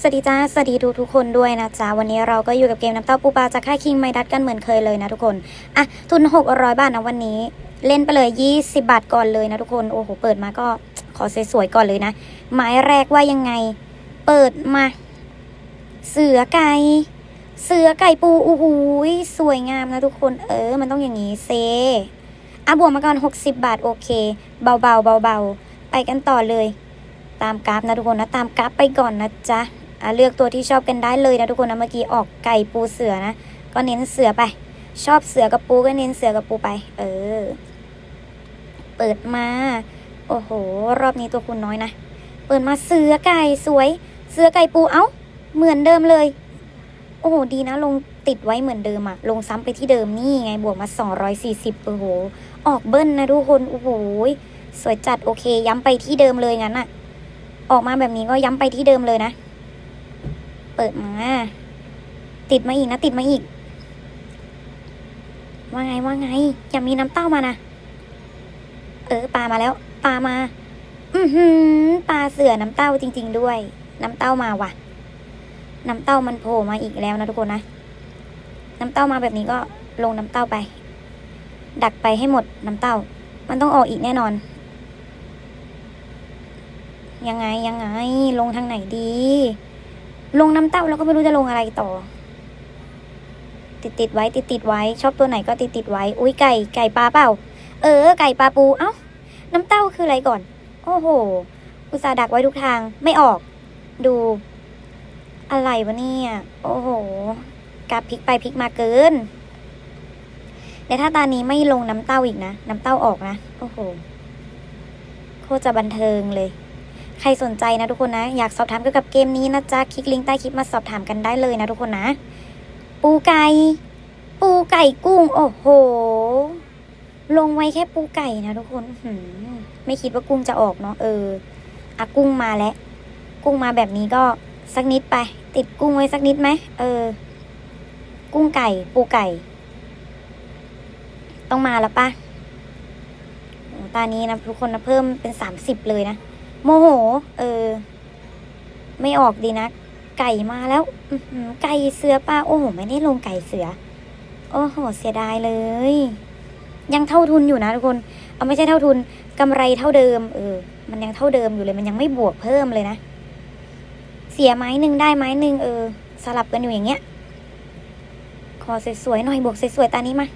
สวัสดีจ้า สวัสดีทุกทุกๆคนด้วยนะจ๊ะวันนี้เราก็อยู่กับเกมน้ำเต้าปูปลาจากค่ายคิงไมดัตกันเหมือนเคยเลยนะทุกคน อะ ทุน 600 บาทนะวันนี้ เล่นไปเลย 20 บาทก่อนเลยนะทุกคน โอ้โห เปิดมาก็ขอสวยๆก่อนเลยนะ หมายแรกว่ายังไง เปิดมา เสือไก่ เสือไก่ปูโอ้โหสวยงามนะทุกคน เออ มันต้องอย่างนี้เซอะบวกมาก่อน 60 บาทโอเค เบาๆเบาๆไปกันต่อเลย ตามกราฟนะทุกคนนะ ตามกราฟไปก่อนนะจ๊ะ อะเลือกตัวที่ชอบกันได้เลยนะทุกคนนะเมื่อกี้ออกไก่ปูเสือนะก็เน้นเสือไป ชอบเสือกับปูก็เน้นเสือกับปูไป เออ เปิดมา โอ้โห รอบนี้ตัวคุณน้อยนะ เปิดมาเสือไก่สวย เสือไก่ปูเอ้า เหมือนเดิมเลย โอ้โหดีนะ ลงติดไว้เหมือนเดิมอะลงซ้ำไปที่เดิมนี่ไงบวกมา 240 โอ้โห ออกเบิ้ลนะทุกคนโอ้โหสวยจัดโอเค ย้ำไปที่เดิมเลยงั้นอะออกมาแบบนี้ก็ย้ำไปที่เดิมเลยนะ เปิดมา ติดมาอีกนะ ติดมาอีก ว่าไงว่าไง อย่ามีน้ำเต้ามานะ เออปลามาแล้วปลามา อือหือปลาเสือน้ำเต้าจริง ๆ ด้วย น้ำเต้ามาว่ะ น้ำเต้ามันโผล่มาอีกแล้วนะทุกคนนะ น้ำเต้ามาแบบนี้ก็ลงน้ำเต้าไป ดักไปให้หมดน้ำเต้า มันต้องออกอีกแน่นอน ยังไงยังไงลงทางไหนดี ลงน้ำเต้าแล้วก็ไม่รู้จะลงอะไรต่อ ติดติดๆไว้ ติดติดๆไว้ ชอบตัวไหนก็ติดติดๆไว้ อุ้ยไก่ไก่ปลาเปล่า เออ ไก่ปลาปู เอ้า น้ำเต้าคืออะไรก่อน โอ้โห อุตส่าห์ดักไว้ทุกทาง ไม่ออก ดู อะไรวะเนี่ย โอ้โหกราพลิกไปพลิกมาเกินแต่ถ้าตานี้ไม่ลงน้ำเต้าอีกนะ น้ำเต้าออกนะ โอ้โห โคตรจะบันเทิงเลย ใครสนใจนะทุกคนนะ อยากสอบถามเกี่ยวกับเกมนี้นะจ๊ะ คลิกลิงก์ใต้คลิปมาสอบถามกันได้เลยนะทุกคนนะ ปูไก่ ปูไก่กุ้ง โอ้โห ลงไว้แค่ปูไก่นะทุกคนหืไม่คิดว่ากุ้งจะออกเนาะเอออะกุ้งมาแล้ว กุ้งมาแบบนี้ก็สักนิดไป ติดกุ้งไว้สักนิดไหมเออ กุ้งไก่ ปูไก่ ต้องมาแล้วปะตานี้นะทุกคนนะเพิ่มเป็นสามสิบเลยนะ โมโห เออ ไม่ออกดีนะ ไก่มาแล้วไก่เสือป้า โอ้โห ไม่ได้ลงไก่เสือ โอ้โห เสียดายเลย ยังเท่าทุนอยู่นะทุกคน เอาไม่ใช่เท่าทุนกำไรเท่าเดิม เออ มันยังเท่าเดิมอยู่เลย มันยังไม่บวกเพิ่มเลยนะ เสียไม้หนึ่งได้ไม้หนึ่งเออ สลับกันอยู่อย่างเงี้ย ขอสวยๆหน่อยบวกสวยๆตานี้มา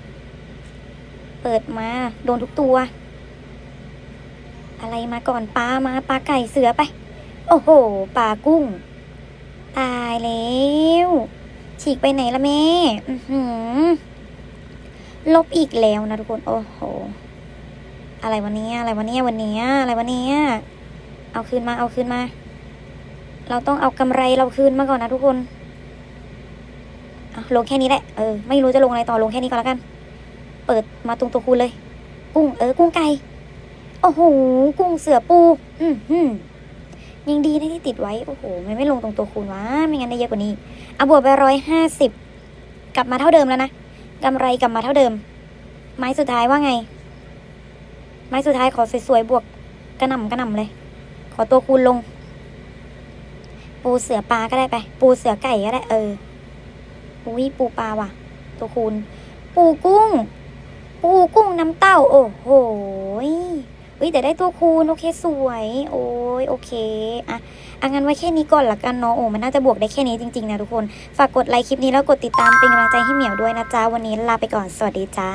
เปิดมา โดนทุกตัว อะไรมาก่อนปลามาปลาไก่เสือไป โอ้โหปลากุ้ง ตายแล้วฉีกไปไหนละแม่อือหือลบอีกแล้วนะทุกคน โอ้โห อะไรวันนี้อะไรวันนี้วันนี้อะไรวันนี้เอาคืนมาเอาคืนมา เราต้องเอากำไรเราคืนมาก่อนนะทุกคนอะลงแค่นี้แหละเออไม่รู้จะลงอะไรต่อลงแค่นี้ก็แล้วกัน เปิดมาตรงตัวคูณเลย กุ้งเออกุ้งไก่ โอ้โหกุ้งเสือปู อืมหืมยังดีนะที่ติดไว้ โอ้โหไม่ไม่ลงตรงตัวคูณวะ ไม่งั้นได้เยอะกว่านี้เอาบวกไปร้อยห้าสิบกลับมาเท่าเดิมแล้วนะกำไรกลับมาเท่าเดิม ไม้สุดท้ายว่าไง ไม้สุดท้ายขอสวยๆบวกกระหน่ำกระหน่ำเลย ขอตัวคูณลง ปูเสือปลาก็ได้ไป ปูเสือไก่ก็ได้ เอออุ้ยปูปลาว่ะ ตัวคูณ ปูกุ้ง ปูกุ้งน้ำเต้า โอ้โห ยอุ้ยแต่ได้ตัวคูณโอเคสวย โอ้ยโอเคอะอางั้นไว้แค่นี้ก่อนละกันเนาะโอ้มันน่าจะบวกได้แค่นี้จริงๆนะทุกคน ฝากกดไลค์คลิปนี้แล้วกดติดตามเป็นกำลังใจให้เหมียวด้วยนะจ๊ะวันนี้ลาไปก่อนสวัสดีจ้า